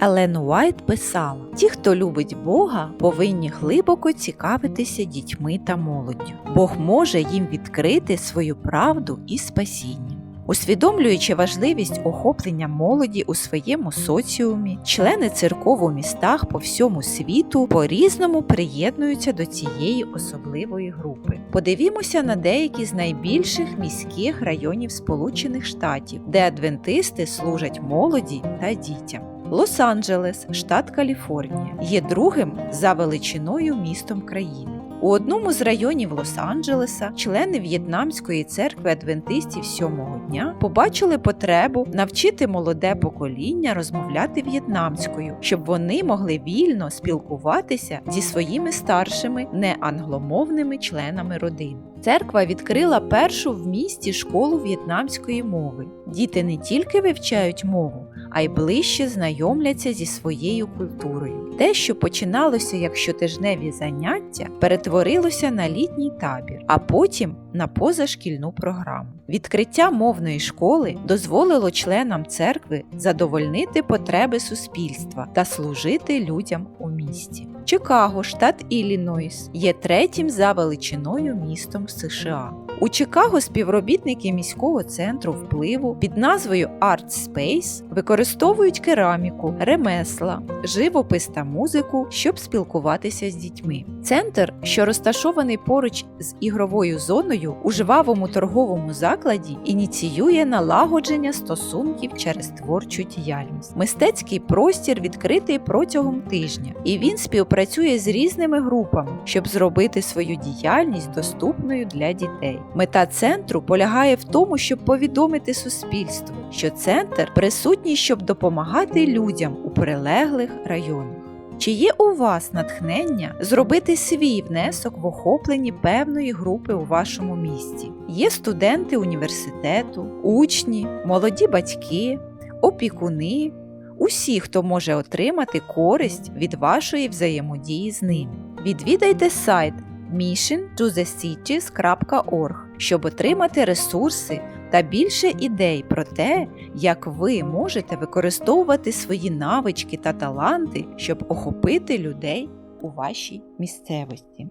Елен Уайт писала: ті, хто любить Бога, повинні глибоко цікавитися дітьми та молоддю. Бог може їм відкрити свою правду і спасіння. Усвідомлюючи важливість охоплення молоді у своєму соціумі, члени церков у містах по всьому світу по-різному приєднуються до цієї особливої групи. Подивімося на деякі з найбільших міських районів Сполучених Штатів, де адвентисти служать молоді та дітям. Лос-Анджелес, штат Каліфорнія, є другим за величиною містом країни. У одному з районів Лос-Анджелеса члени В'єтнамської церкви адвентистів сьомого дня побачили потребу навчити молоде покоління розмовляти в'єтнамською, щоб вони могли вільно спілкуватися зі своїми старшими неангломовними членами родин. Церква відкрила першу в місті школу в'єтнамської мови. Діти не тільки вивчають мову, а й ближче знайомляться зі своєю культурою. Те, що починалося як щотижневі заняття, перетворилося на літній табір, а потім на позашкільну програму. Відкриття мовної школи дозволило членам церкви задовольнити потреби суспільства та служити людям у місті. Чикаго, штат Іллінойс, є третім за величиною містом США. У Чикаго співробітники міського центру впливу під назвою Art Space використовують кераміку, ремесла, живопис та музику, щоб спілкуватися з дітьми. Центр, що розташований поруч з ігровою зоною у жвавому торговому закладі, ініціює налагодження стосунків через творчу діяльність. Мистецький простір відкритий протягом тижня, і він співпрацює з різними групами, щоб зробити свою діяльність доступною для дітей. Мета центру полягає в тому, щоб повідомити суспільству, що центр присутній, щоб допомагати людям у прилеглих районах. Чи є у вас натхнення зробити свій внесок в охопленні певної групи у вашому місті? Є студенти університету, учні, молоді батьки, опікуни, усі, хто може отримати користь від вашої взаємодії з ними. Відвідайте сайт missiontothecities.org, щоб отримати ресурси та більше ідей про те, як ви можете використовувати свої навички та таланти, щоб охопити людей у вашій місцевості.